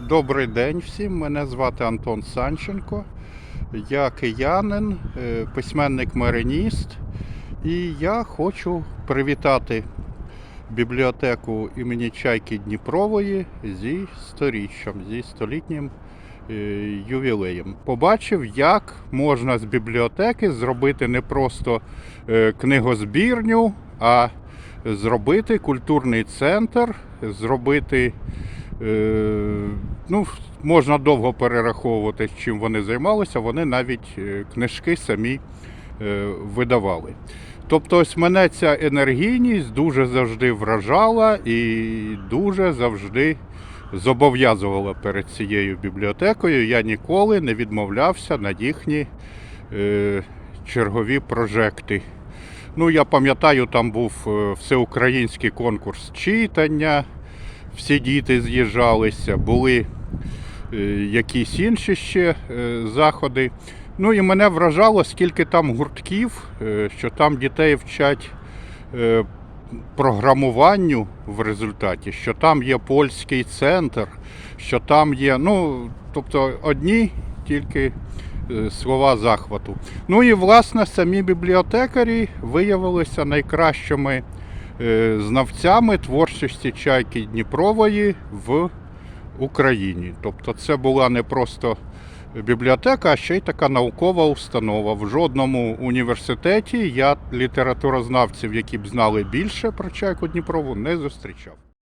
Добрий день всім. Мене звати Антон Санченко. Я киянин, е, письменник-мариніст. І я хочу привітати бібліотеку імені Чайки Дніпрової зі сторіччям, зі столітнім е, ювілеєм. Побачив, як можна з бібліотеки зробити не просто е, книгозбірню, а зробити культурний центр, зробити ну, можна довго перераховувати, чим вони займалися. Вони навіть е, книжки самі е, видавали. Тобто, ось мене ця енергійність дуже завжди вражала і дуже завжди зобов'язувала перед цією бібліотекою. Я ніколи не відмовлявся на їхні е, чергові прожекти. Ну, я пам'ятаю, там був е, всеукраїнський конкурс читання всі діти з'їжджалися, були е, якісь інші ще е, заходи. Ну і мене вражало, скільки там гуртків, е, що там дітей вчать програмуванню в результаті, що там є польський центр, що там є, ну, тобто одні тільки слова захвату. Ну і власне самі бібліотекарі виявилися найкращими знавцями творчості чайки Дніпрової в Україні. Тобто це була не просто бібліотека, а ще й така наукова установа. В жодному університеті я літературознавців, які б знали більше про чайку Дніпрову, не зустрічав.